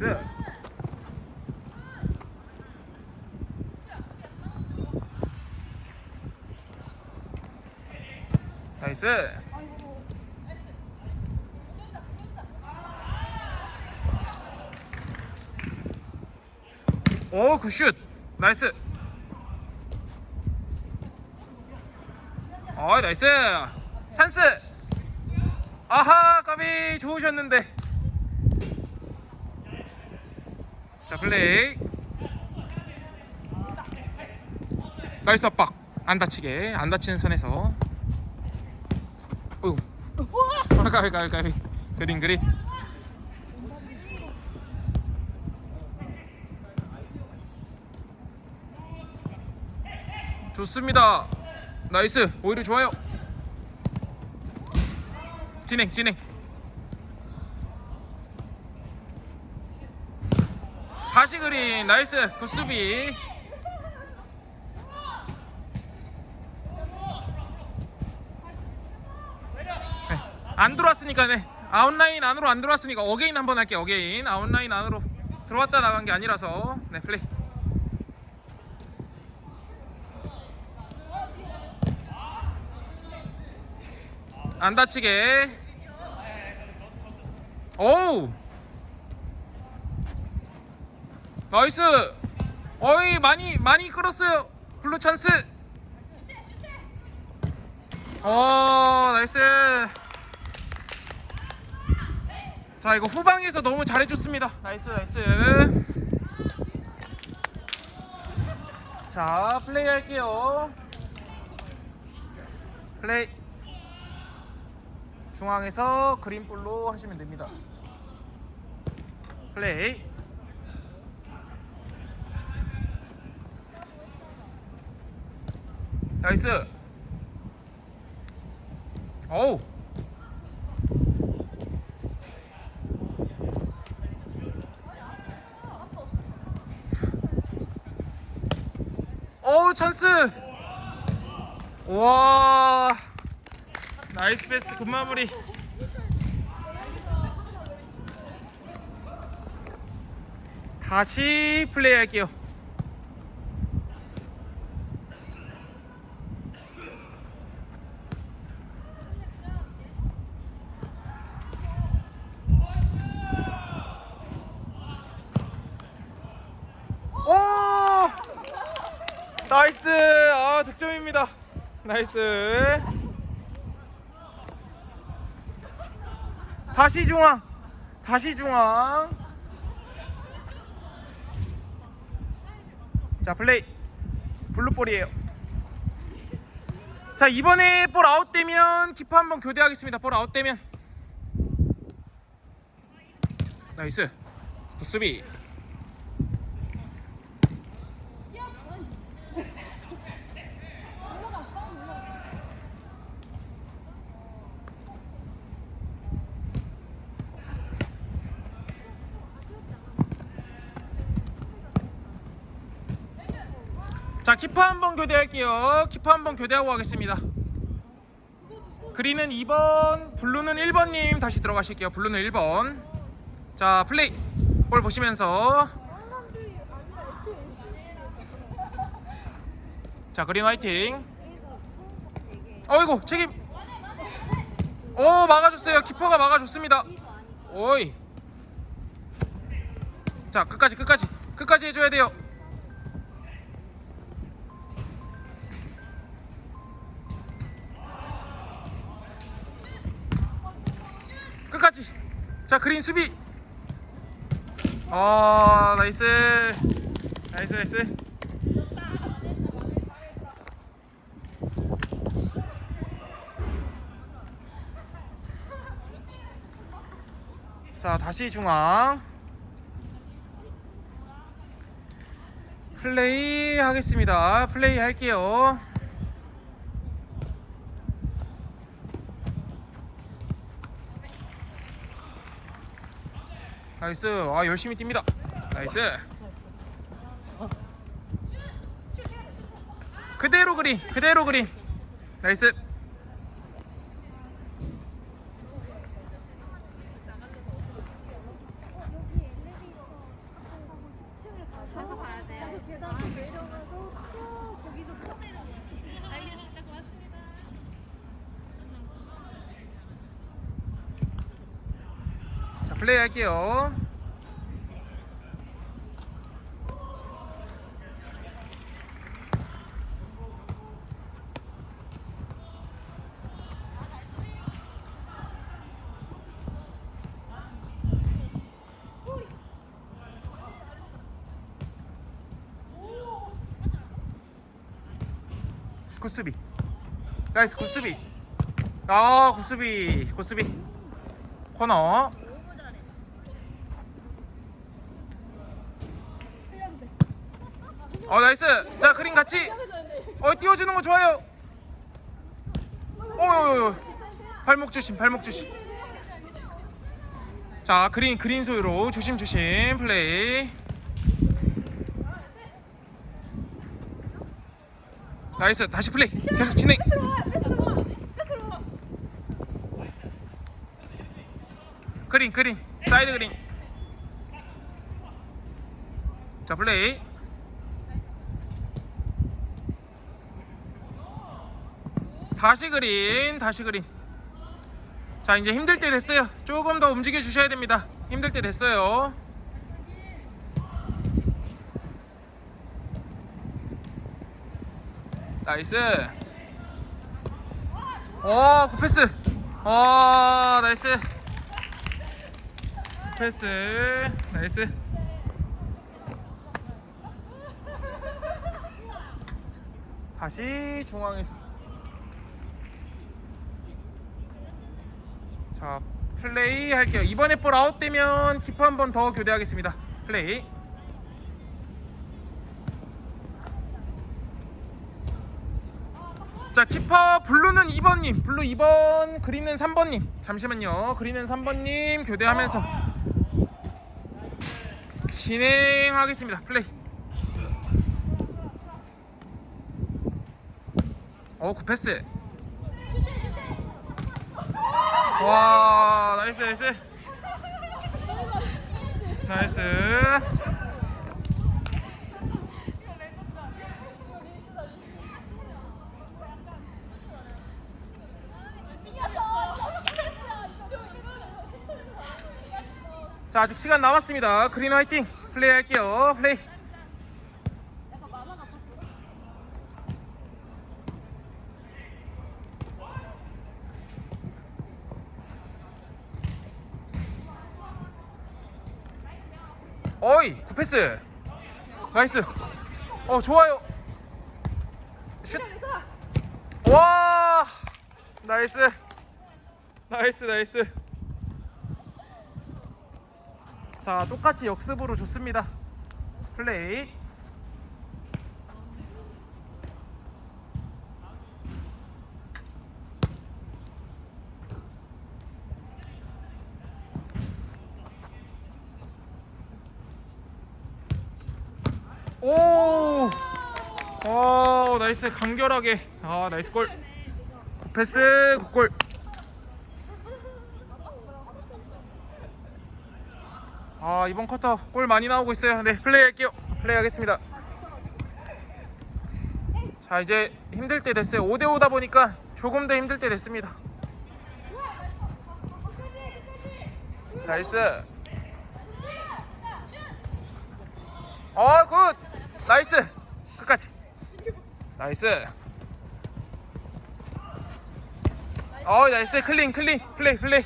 나이스. 나이스. 오, 굿슛. 나이스. 어, 나이스. 찬스. 아하, 까비 좋으셨는데. 자, 플레이. 나이스 압박. 안 다치게. 안 다치는 선에서. 어휴. 아, 까비, 까비, 까비. 그린, 그린. 좋습니다. 나이스. 오히려 좋아요. 진행, 진행. 다시 그린. 나이스. 굿수비. 네, 안 들어왔으니까 네. 아웃라인 안으로 안 들어왔으니까 어게인 한번 할게요. 어게인. 아웃라인 안으로 들어왔다 나간 게 아니라서. 네, 플레이. 안 다치게. 오우. 나이스. 어이 많이 많이 끌었어요. 블루 찬스. 어 나이스. 자 이거 후방에서 너무 잘해줬습니다. 나이스 나이스. 자 플레이 할게요. 플레이. 중앙에서 그린볼로 하시면 됩니다. 플레이. 나이스. 어우. 어우 찬스. 와. 나이스 패스 굿 마무리. 다시 플레이 할게요. 오! 나이스! 아, 득점입니다. 나이스. 다시 중앙. 다시 중앙. 자, 플레이. 블루볼이에요. 자, 이번에 볼 아웃되면 키퍼 한번 교대하겠습니다. 볼 아웃되면. 나이스. 굿수비. 자 키퍼 한번 교대할게요. 키퍼 한번 교대하고 가겠습니다. 그린은 2번 블루는 1번님. 다시 들어가실게요. 블루는 1번. 자 플레이. 볼 보시면서. 자 그린 화이팅. 어이구 책임. 오 막아줬어요. 키퍼가 막아줬습니다. 오이. 자 끝까지 끝까지. 끝까지 해줘야 돼요 자 그린 수비. 아 나이스. 나이스 나이스. 자 다시 중앙. 플레이 하겠습니다. 플레이 할게요 나이스. 아 열심히 뜁니다. 나이스. 그대로 그린 그대로 그린. 나이스 플레이 할게요. 굿수비. 나이스 굿수비. 아 굿수비. 굿수비. 코너. 어 나이스. 자 그린 같이. 어 띄워주는 거 좋아요. 어 발목 조심 발목 조심. 자 그린 그린 소유로 조심 조심 플레이. 나이스 다시 플레이 계속 진행. 그린 그린 사이드 그린. 자 플레이. 다시 그린 다시 그린. 자 이제 힘들 때 됐어요. 조금 더 움직여 주셔야 됩니다. 힘들 때 됐어요. 나이스. 오 굿패스. 어 나이스. 굿패스. 나이스. 다시 중앙에서 자 플레이 할게요. 이번에 볼 아웃되면 키퍼 한 번 더 교대하겠습니다. 플레이. 자 키퍼 블루는 2번님. 블루 2번 그린은 3번님. 잠시만요. 그린은 3번님 교대하면서 진행하겠습니다. 플레이. 어 굿패스 와 나이스 나이스. 나이스. 자 아직 시간 남았습니다. 그린 화이팅. 플레이 할게요. 플레이 어이 굿패스. 나이스. 어 좋아요. 슛와 나이스. 나이스 나이스. 자 똑같이 역습으로 좋습니다. 플레이 오! 어, 나이스 간결하게. 아, 나이스 골. 굿패스, 굿골. 아, 이번 쿼터 골 많이 나오고 있어요. 네, 플레이 할게요. 플레이 하겠습니다. 자, 이제 힘들 때 됐어요. 5대 5다 보니까 조금 더 힘들 때 됐습니다. 나이스. 어, 굿. 나이스. 끝까지. 나이스. 어, 나이스. 클린, 클린. 플레이, 플레이.